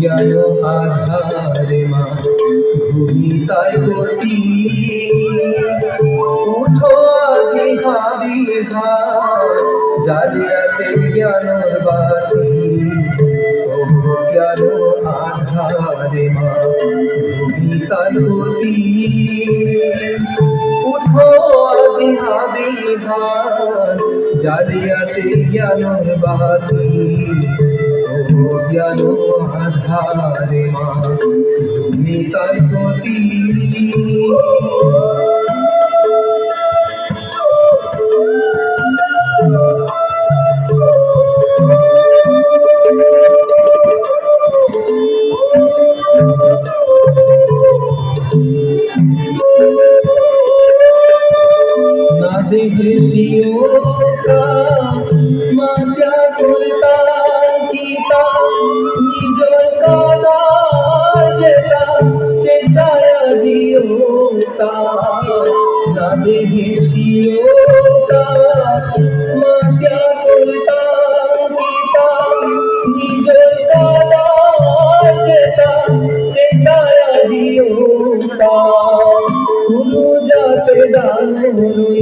জ্ঞান আধারে মা ঘুমিতায় গতি উঠো আজি ভাবি ঘাট জ্বালিয়াছে জ্ঞানর বাতি উঠো ভাবি ঘাট জ্বালিয়াছে জ্ঞানর বাতি। ও জ্ঞান আধারে মা তুমি গতি না खुशियों का माता कुलता गीता निजों का चेताया दियोता ना देहे सियोता माता कुलता गीता निजों का राजता चेताया दियोता जाते दान हुई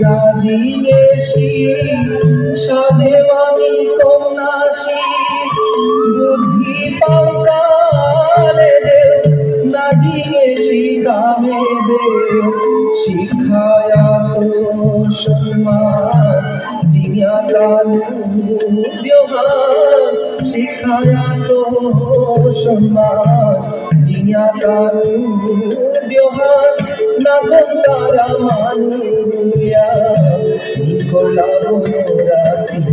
যাতে দেনা জিজ্ঞেসি সাদেওয়ানি কন্যাসি বুদ্ধি পাঙ্কালে দে না জিজ্ঞেসি কামে দে শিখায়া তো সম্মান জিয়া কালু ব্যবহার শিখায়া তো সম্মান জিয়া কালু ব্যবহার তারা মানুয়া নিকলা রাতি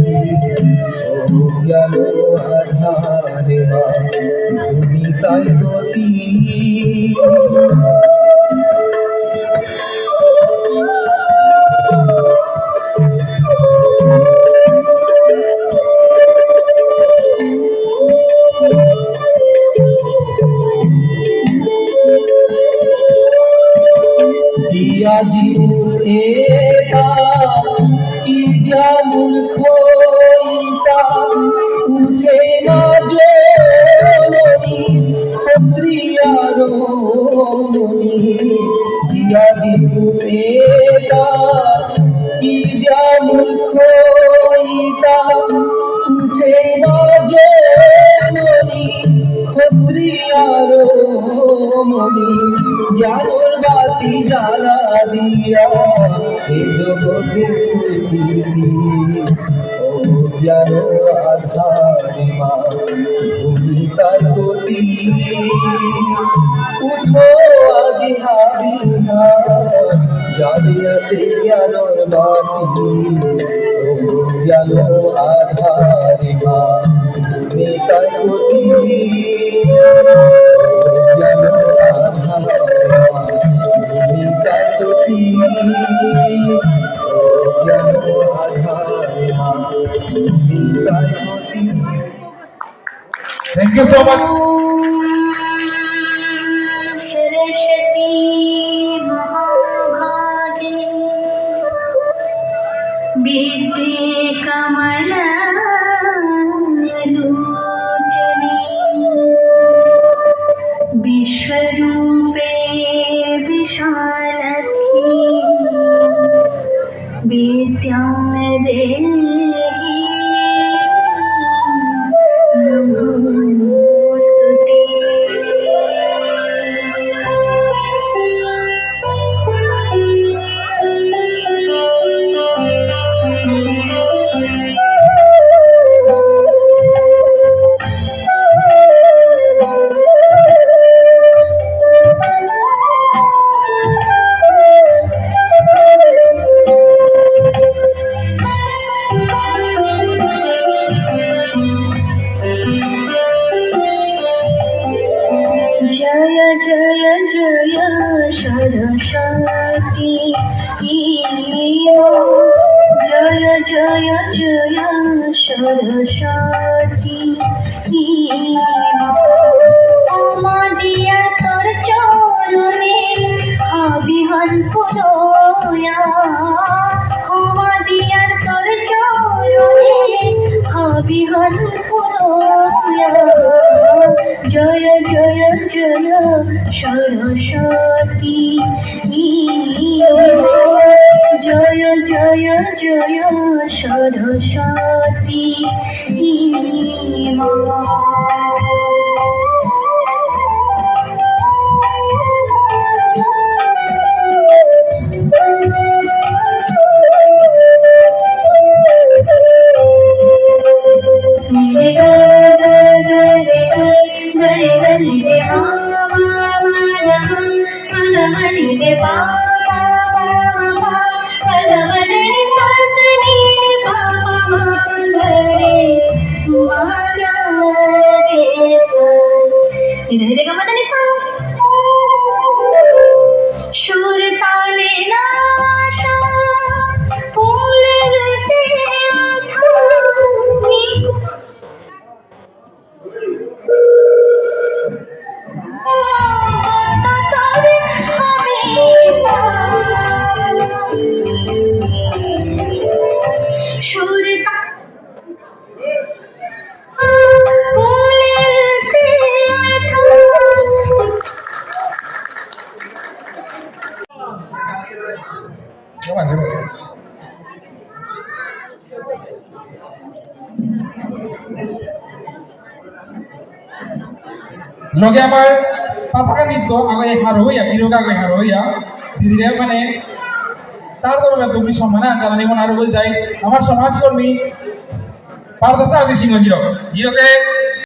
ও আধারে জিয়া এটা কি দিয়া মূর্খ উঠে না জননী ক্ষত্রিয়ার মনি জিয়া ক্ষত্রিয়ার মনি জ্ঞানের বাতি জ্বালা দিয়া এ জগতে জ্ঞান আধারে মা ভূমিতার গতি উঠো আজি হারিনা জানিয়াছে জ্ঞানর বাতি। জ্ঞান আধারে Thank you so much. বিদ্যে কমলা विद्यां देहि ডাকিও জয় জয় জয় সরস্বতী অমাদিয়া তোর চরণে অবিহন পুরোয়া অমাদিয়ার তোর চরণে অবিহন পুরোয়া জয় জয় জয় সরস্বতী 我穿。লগে আমাৰ পাথাকা নৃত্য আগে হাৰ হৈ আহি আগে হাৰ হৈ ধীৰে মানে তার ধর্মে তুমি সম্মান জানানি মনে আরও বলে যাই আমার সমাজকর্মী পারদর্শা আদি সিংহ হিরক। গিরকে